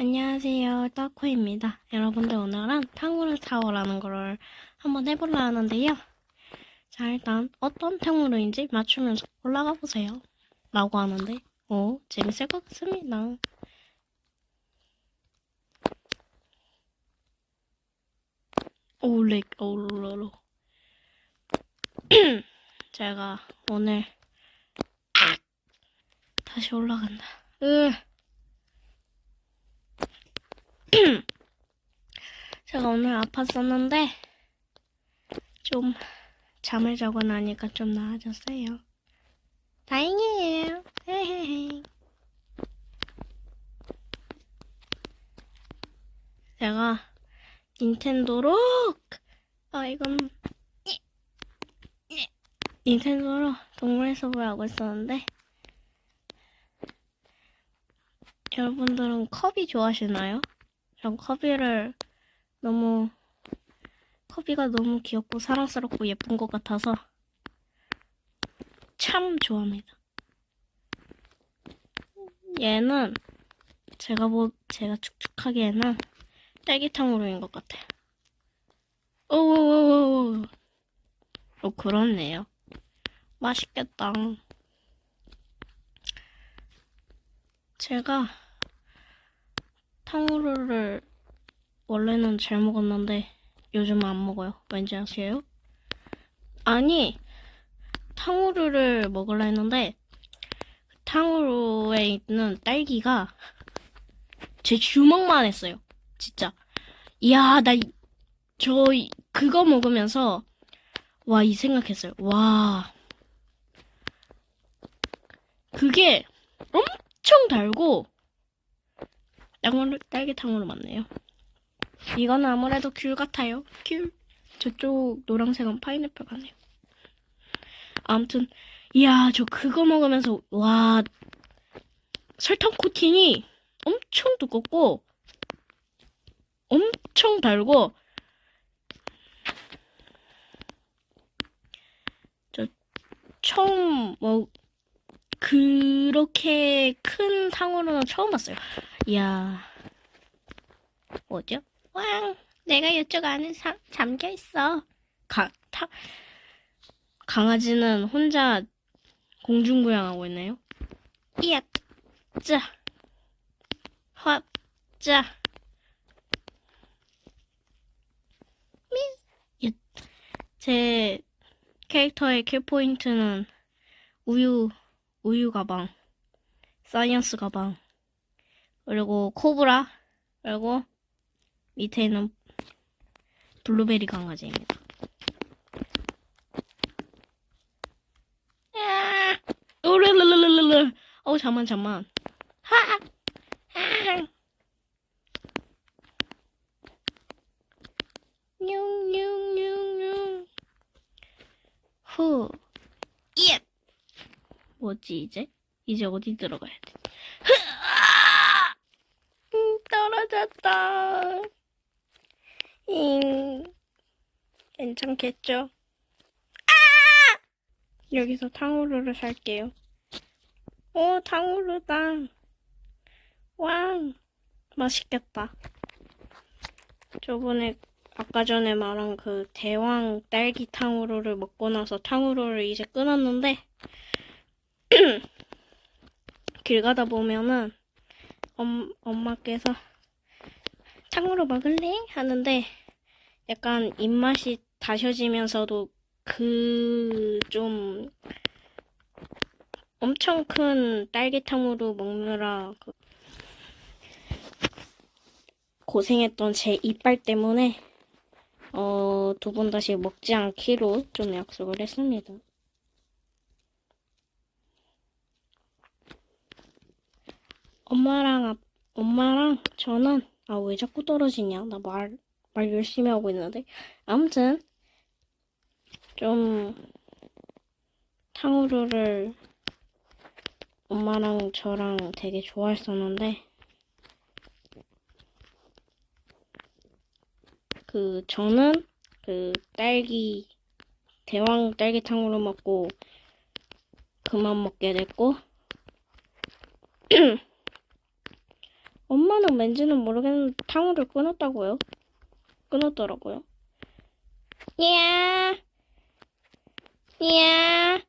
안녕하세요. 떡코입니다. 여러분들 오늘은 탕후루 타워라는 거를 한번 해보려 하는데요. 자, 일단 어떤 탕후루인지 맞추면서 올라가 보세요. 라고 하는데, 오, 재밌을 것 같습니다. 오렉, 오로로. 제가 오늘, 아! 다시 올라간다. 으. 제가 오늘 아팠었는데 좀 잠을 자고 나니까 좀 나아졌어요. 다행이에요. 헤헤헤. 제가 닌텐도로 아 이건 닌텐도로 동물의 숲을 하고 있었는데 여러분들은 커비 좋아하시나요? 전 커비를 너무 커비가 너무 귀엽고 사랑스럽고 예쁜 것 같아서 참 좋아합니다. 얘는 제가 뭐 제가 축축하기에는 딸기탕으로인 것 같아요. 오오오오. 어 그렇네요. 맛있겠다. 제가 탕후루를 원래는 잘 먹었는데 요즘은 안 먹어요. 왠지 아세요? 아니 탕후루를 먹으려 했는데 탕후루에 있는 딸기가 제 주먹만 했어요. 진짜. 이야 나 저 그거 먹으면서 와 이 생각했어요. 와 그게 엄청 달고 땅으로 딸기탕으로 맞네요. 이건 아무래도 귤 같아요. 귤. 저쪽 노란색은 파인애플 같네요. 아무튼 이야 저 그거 먹으면서 와 설탕 코팅이 엄청 두껍고 엄청 달고 저 처음 뭐 그렇게 큰 상으로는 처음 봤어요. 이야, 뭐죠? 왕, 내가 이쪽 안에 사, 잠겨 있어. 가, 타, 강아지는 혼자 공중부양하고 있네요. 이야, 짜, 확, 짜. 미, 야, 제 캐릭터의 킬포인트는 우유, 우유 가방, 사이언스 가방, 그리고 코브라, 그리고 밑에 있는 블루베리 강아지입니다. 야! 으르르르르르. 어우, 잠만, 잠만. 하! 하! 뇽뇽뇽뇽. 후. 예! 뭐지, 이제? 이제 어디 들어가야 돼? 떨어졌다. 잉. 괜찮겠죠? 아! 여기서 탕후루를 살게요. 오, 탕후루다. 왕. 맛있겠다. 저번에 아까 전에 말한 그 대왕 딸기 탕후루를 먹고 나서 탕후루를 이제 끊었는데 길 가다 보면은 엄, 엄마께서 탕후루 먹을래? 하는데 약간 입맛이 다셔지면서도 그 좀 엄청 큰 딸기 탕후루 먹느라 그 고생했던 제 이빨 때문에 어, 두 번 다시 먹지 않기로 좀 약속을 했습니다. 엄마랑, 아, 엄마랑 저는, 아, 왜 자꾸 떨어지냐? 나 말, 말 열심히 하고 있는데. 아무튼, 좀, 탕후루를 엄마랑 저랑 되게 좋아했었는데, 그, 저는 그 딸기, 대왕 딸기탕으로 먹고 그만 먹게 됐고, 엄마는 왠지는 모르겠는데 탕후를 끊었다고요? 끊었더라고요. 야, 야,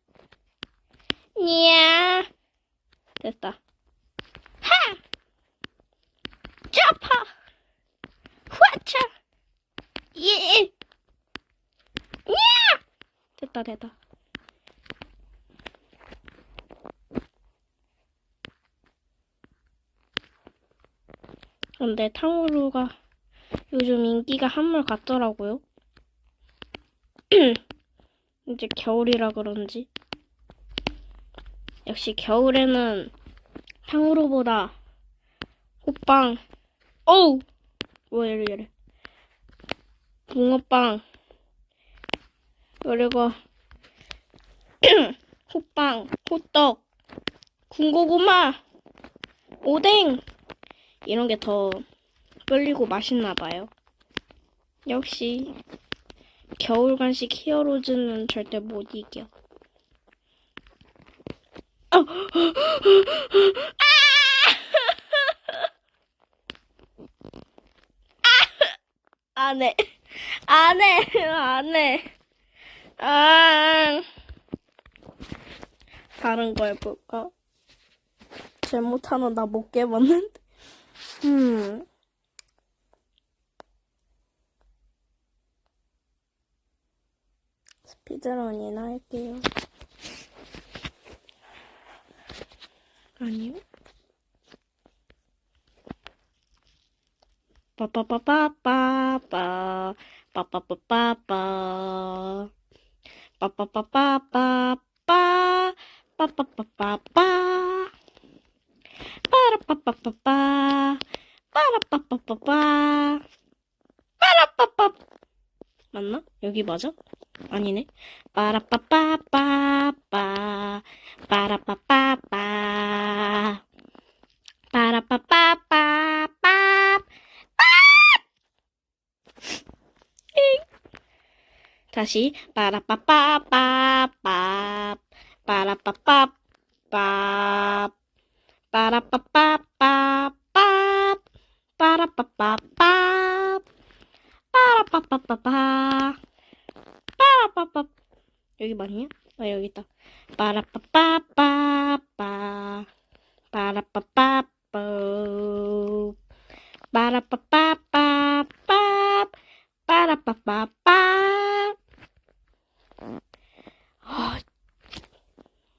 야. 됐다. 하! 짜파! 후아차! 예! 야! 됐다, 됐다. 근데 탕후루가 요즘 인기가 한물 같더라고요. 이제 겨울이라 그런지. 역시 겨울에는 탕후루보다 호빵, 어우! 왜 이래 이래. 붕어빵, 그리고 호빵, 호떡, 군고구마, 오뎅 이런 게 더 끌리고 맛있나 봐요. 역시 겨울 간식 히어로즈는 절대 못 이겨. 어! 아! 안 해. 안 해. 안 해. 아. 다른 거 해볼까? 잘못하면 나 못 깨봤는데. 음. 스피드런이나 할게요. 아니요. 빠빠빠빠빠빠 빠빠빠빠빠 빠빠빠빠빠빠 빠빠빠빠빠 빠라빠빠빠빠 빠라빠빠빠빠. 빠라빠빠. 맞나? 여기 맞아? 아니네. 빠라빠빠빠빠. 빠라빠빠빠. 빠라빠빠빠빠. 다시. 빠라빠빠빠빠. 빠라빠빠빠 빠라빠빠빠빠 빠라빠빠 여기 맞냐? 아 여기 있다. 빠라빠빠빠빠 빠라빠빠빠 빠라빠빠빠빠 빠라빠빠빠 아,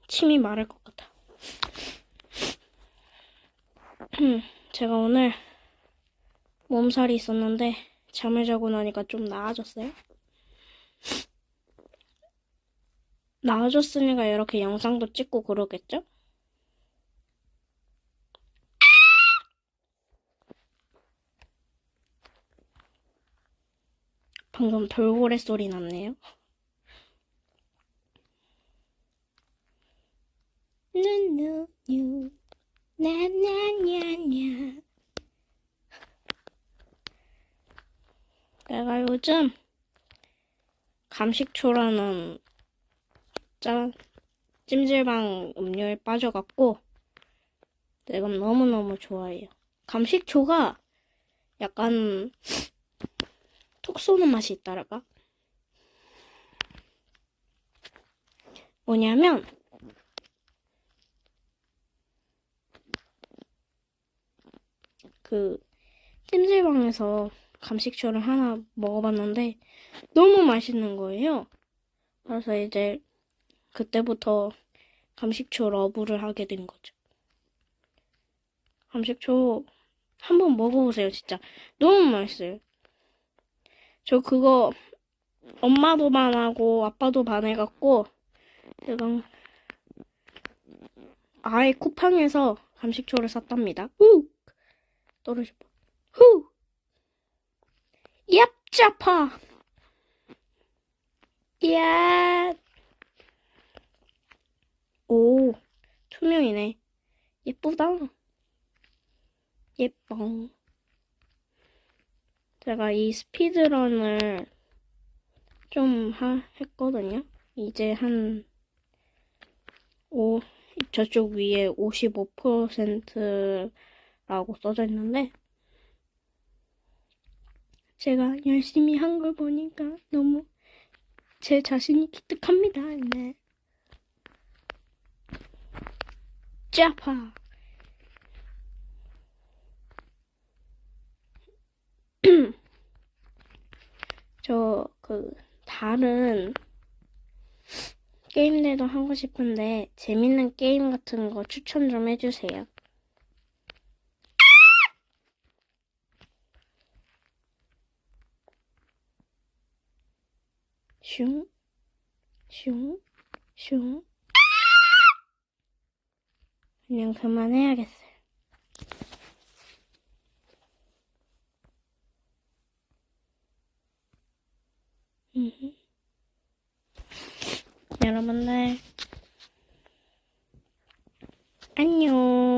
침이 마를 것 같아. 제가 오늘 몸살이 있었는데 잠을 자고 나니까 좀 나아졌어요. 나아졌으니까 이렇게 영상도 찍고 그러겠죠? 방금 돌고래 소리 났네요. 누누뉴 나나냐냐 요즘 감식초라는 짠 찜질방 음료에 빠져갖고 내가 너무너무 좋아해요. 감식초가 약간 톡 쏘는 맛이 있다랄까? 뭐냐면 그 찜질방에서 감식초를 하나 먹어봤는데 너무 맛있는 거예요. 그래서 이제 그때부터 감식초 러브를 하게 된 거죠. 감식초 한번 먹어보세요, 진짜. 너무 맛있어요. 저 그거 엄마도 반하고 아빠도 반해갖고 제가 아예 쿠팡에서 감식초를 샀답니다. 후! 떨어져 봐. 후! 얍짜파! 야! 오, 투명이네. 예쁘다. 예뻐. 제가 이 스피드런을 좀 하, 했거든요. 이제 한, 오, 저쪽 위에 55%라고 라고 써져 있는데, 제가 열심히 한 걸 보니까 너무 제 자신이 기특합니다. 네. 짜파. 저, 그, 다른 게임들도 하고 싶은데, 재밌는 게임 같은 거 추천 좀 해주세요. 슝, 슝, 슝. 그냥 그만해야겠어요. 여러분들, 안녕.